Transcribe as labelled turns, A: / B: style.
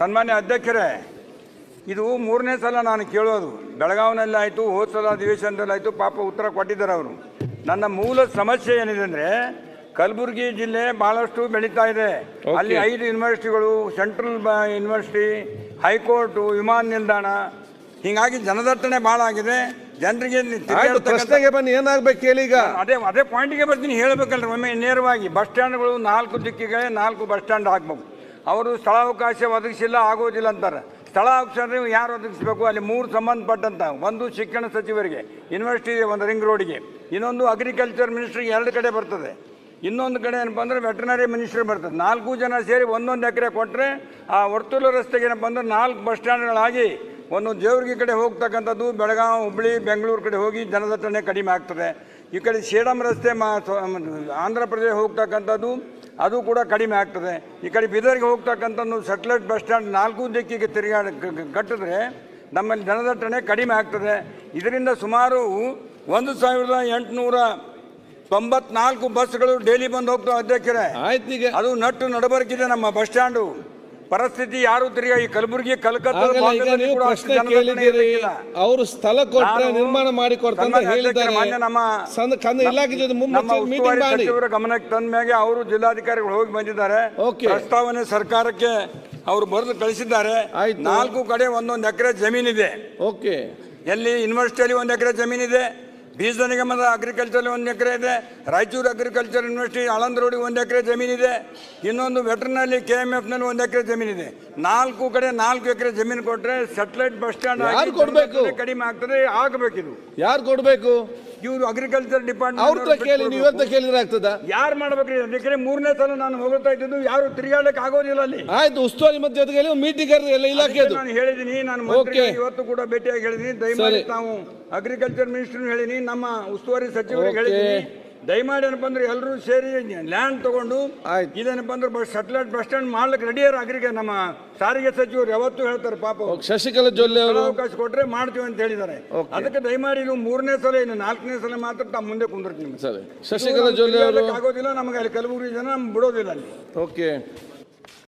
A: ಸನ್ಮಾನ್ಯ ಅಧ್ಯಕ್ಷರೇ ಇದು ಮೂರನೇ ಸಲ ನಾನು ಕೇಳೋದು. ಬೆಳಗಾವಿನಲ್ಲಿ ಆಯಿತು ಹೋದ ಸಲ ಅಧಿವೇಶನದಲ್ಲಿ ಆಯಿತು ಪಾಪ ಉತ್ತರ ಕೊಟ್ಟಿದ್ದಾರೆ ಅವರು. ನನ್ನ ಮೂಲ ಸಮಸ್ಯೆ ಏನಿದೆ ಅಂದರೆ ಕಲಬುರಗಿ ಜಿಲ್ಲೆ ಭಾಳಷ್ಟು ಬೆಳೀತಾ ಇದೆ. ಅಲ್ಲಿ ಐದು ಯೂನಿವರ್ಸಿಟಿಗಳು ಸೆಂಟ್ರಲ್ ಯೂನಿವರ್ಸಿಟಿ ಹೈಕೋರ್ಟು ವಿಮಾನ ನಿಲ್ದಾಣ. ಹೀಗಾಗಿ ಜನದಟ್ಟಣೆ ಭಾಳ ಆಗಿದೆ. ಜನರಿಗೆ
B: ಪ್ರಶ್ನೆಗೆ ಬನ್ನಿ ಏನಾಗಬೇಕು ಕೇಳಿ ಈಗ.
A: ಅದೇ ಅದೇ ಪಾಯಿಂಟಿಗೆ ಬರ್ತೀನಿ ಹೇಳಬೇಕಲ್ರಿ ಒಮ್ಮೆ ನೇರವಾಗಿ. ಬಸ್ ಸ್ಟ್ಯಾಂಡ್ಗಳು ನಾಲ್ಕು ದಿಕ್ಕಿಗೆ ನಾಲ್ಕು ಬಸ್ ಸ್ಟ್ಯಾಂಡ್ ಹಾಕ್ಬೇಕು ಅವರು ಸ್ಥಳಾವಕಾಶ ಒದಗಿಸಿಲ್ಲ, ಆಗೋದಿಲ್ಲ ಅಂತಾರೆ. ಸ್ಥಳಾವಕಾಶ ಯಾರು ಒದಗಿಸ್ಬೇಕು? ಅಲ್ಲಿ ಮೂರು ಸಂಬಂಧಪಟ್ಟಂತ, ಒಂದು ಶಿಕ್ಷಣ ಸಚಿವರಿಗೆ ಯೂನಿವರ್ಸಿಟಿ ಒಂದು ರಿಂಗ್ ರೋಡಿಗೆ ಇನ್ನೊಂದು ಅಗ್ರಿಕಲ್ಚರ್ ಮಿನಿಸ್ಟ್ರಿಗೆ ಎರಡು ಕಡೆ ಬರ್ತದೆ. ಇನ್ನೊಂದು ಕಡೆ ಏನಪ್ಪ ಅಂದ್ರೆ ವೆಟರ್ನರಿ ಮಿನಿಸ್ಟ್ರಿ ಬರ್ತದೆ. ನಾಲ್ಕು ಜನ ಸೇರಿ ಒಂದೊಂದು ಎಕರೆ ಕೊಟ್ಟರೆ ಆ ವರ್ತುಲ ರಸ್ತೆಗೆ ಏನಪ್ಪ ಅಂದ್ರೆ ನಾಲ್ಕು ಬಸ್ ಸ್ಟ್ಯಾಂಡ್ಗಳಾಗಿ ಒಂದು ದೇವ್ರಿಗೆ ಕಡೆ ಹೋಗ್ತಕ್ಕಂಥದ್ದು ಬೆಳಗಾವಿ ಹುಬ್ಬಳ್ಳಿ ಬೆಂಗಳೂರು ಕಡೆ ಹೋಗಿ ಜನದಟ್ಟಣೆ ಕಡಿಮೆ ಆಗ್ತದೆ. ಈ ಕಡೆ ಸೇಡಂ ರಸ್ತೆ ಮಾ ಆಂಧ್ರ ಪ್ರದೇಶ ಹೋಗ್ತಕ್ಕಂಥದ್ದು ಅದು ಕೂಡ ಕಡಿಮೆ ಆಗ್ತದೆ. ಈ ಕಡೆ ಬೀದರ್ಗೆ ಹೋಗ್ತಕ್ಕಂಥ ಸೆಟ್ಲೈಟ್ ಬಸ್ ಸ್ಟ್ಯಾಂಡ್ ನಾಲ್ಕು ದಿಕ್ಕಿಗೆ ತಿರುಗಾಡ ಕಟ್ಟಿದ್ರೆ ನಮ್ಮಲ್ಲಿ ಜನದಟ್ಟಣೆ ಕಡಿಮೆ ಆಗ್ತದೆ. ಇದರಿಂದ ಸುಮಾರು ಒಂದು ಸಾವಿರದ ಎಂಟುನೂರ ತೊಂಬತ್ನಾಲ್ಕು ಬಸ್ಗಳು ಡೈಲಿ ಬಂದು ಹೋಗ್ತಾವೆ ಅಧ್ಯಕ್ಷರೇ.
B: ಆಯ್ತು ಈಗ
A: ಅದು ನಟ್ಟು ನಡಬರ್ಕಿದೆ ನಮ್ಮ ಬಸ್ ಸ್ಟ್ಯಾಂಡು. ಪರಿಸ್ಥಿತಿ ಯಾರು ತಿರ್ಗಾ ಈ ಕಲಬುರಗಿ ಕಲ್ಕತ್ತಾ
B: ಅವರು ಸ್ಥಳ
A: ಕೊಟ್ಟರೆ
B: ನಿರ್ಮಾಣ ಮಾಡಿ ಕೊಡ್ತಾರೆ ಹೇಳಿದ್ದಾರೆ.
A: ಸಚಿವರ ಗಮನಕ್ಕೆ ತಂದ ಮ್ಯಾಗೆ ಅವರು ಜಿಲ್ಲಾಧಿಕಾರಿಗಳು ಹೋಗಿ ಬಂದಿದ್ದಾರೆ. ಪ್ರಸ್ತಾವನೆ ಸರ್ಕಾರಕ್ಕೆ ಅವರು ಬರೆದು ಕಳಿಸಿದ್ದಾರೆ. ನಾಲ್ಕು ಕಡೆ ಒಂದೊಂದು ಎಕರೆ ಜಮೀನಿದೆ.
B: ಓಕೆ.
A: ಎಲ್ಲಿ ಯೂನಿವರ್ಸಿಟಿಯಲ್ಲಿ ಒಂದು ಎಕರೆ ಜಮೀನಿದೆ. ಬೀಜ ನಿಗಮದ ಅಗ್ರಿಕಲ್ಚರ್ ಒಂದು ಎಕರೆ ಇದೆ ರಾಯಚೂರು ಅಗ್ರಿಕಲ್ಚರ್ ಯೂನಿವರ್ಸಿಟಿ ಆಳಂದ್ರೋಡಿ ಒಂದು ಎಕರೆ ಜಮೀನಿದೆ ಇನ್ನೊಂದು ವೆಟರ್ನಲ್ಲಿ ಕೆ ಎಂ ಎಫ್ನಲ್ಲಿ ಒಂದು ಎಕರೆ ಜಮೀನಿದೆ ನಾಲ್ಕು ಕಡೆ ನಾಲ್ಕು ಎಕರೆ ಜಮೀನು ಕೊಟ್ಟರೆ ಸೆಟಲೈಟ್ ಬಸ್ ಸ್ಟ್ಯಾಂಡ್ ಕಡಿಮೆ ಆಗ್ತದೆ ಆಗಬೇಕಿದು.
B: ಯಾರು ಕೊಡ್ಬೇಕು?
A: ಇವರು ಅಗ್ರಿಕಲ್ಚರ್
B: ಅವ್ರ
A: ಡಿಪಾರ್ಟ್ಮೆಂಟ್
B: ಕೇಳಿ ನೀವು ಇವತ್ತ ಕೇಳಿದ್ರೆ ಆಗ್ತದ?
A: ಯಾರು ಮಾಡ್ಬೇಕ್ರಿ? ಅದಕ್ಕೆ ಮೂರನೇ ಸಲ ನಾನು ಹೋಗ್ತಾ ಇದ್ದು ಯಾರು ತಿರುಗಾಡಕ್ಕೆ ಆಗೋದಿಲ್ಲ ಅಲ್ಲಿ.
B: ಆಯ್ತು ಉಸ್ತುವಾರಿ ಮತ್ತೆ ಜೊತೆಗೆ ಮೀಟಿಂಗ್ ಕರೆದು ಎಲ್ಲ ಇಲಾಖೆದು.
A: ನಾನು ಹೇಳಿದ್ದೀನಿ ನಾನು ಮಂತ್ರಿಗೆ ಇವತ್ತು ಕೂಡ ಭೇಟಿಯಾಗಿ ಹೇಳಿದ್ದೀನಿ ದಯಮಾಡಿ. ತಾವು ಅಗ್ರಿಕಲ್ಚರ್ ಮಿನಿಸ್ಟರ್ ಹೇಳಿನಿ ನಮ್ಮ ಉಸ್ತುವಾರಿ ಸಚಿವರಿಗೆ
B: ಹೇಳಿದೀನಿ.
A: ಹೇಳಿದ್ದೀನಿ ದಯಮಾಡಿ ಏನಪ್ಪ ಅಂದ್ರೆ ಎಲ್ಲರೂ ಸೇರಿ ಲ್ಯಾಂಡ್ ತಗೊಂಡು
B: ಆಯ್ತು.
A: ಇದೇನಪ್ಪ ಅಂದ್ರೆ ಬಸ್ ಸೆಟ್ಲೈಟ್ ಬಸ್ ಸ್ಟ್ಯಾಂಡ್ ಮಾಡ್ಲಿಕ್ಕೆ ರೆಡಿಯರ್ ಅಗ್ರಿಗೆ ನಮ್ಮ ಸಾರಿಗೆ ಸಚಿವರು ಯಾವತ್ತೂ ಹೇಳ್ತಾರೆ ಪಾಪ.
B: ಶಶಿಕಲಾ ಜೊಲ್ಲೆ ಅವರು.
A: ಅವಕಾಶ ಕೊಟ್ರೆ ಮಾಡ್ತೀವಿ ಅಂತ ಹೇಳಿದ್ದಾರೆ. ಅದಕ್ಕೆ ದಯಮಾಡಿ ಇದು ಮೂರನೇ ಸಲ ಇನ್ನು ನಾಲ್ಕನೇ ಸಲ ಮಾತ್ರ ತಮ್ಮ ಮುಂದೆ ಕುಂದಿರ್ತೀನಿ.
B: ಸರಿ. ಶಶಿಕಲಾ ಜೊಲ್ಲೆ ಅವರು.
A: ಆಗೋದಿಲ್ಲ ನಮಗೆ ಅಲ್ಲಿ ಕಲಬುರಗಿ ಜನ ನಮ್ಗೆ ಬಿಡೋದಿಲ್ಲ ಅಲ್ಲಿ.
B: ಓಕೆ.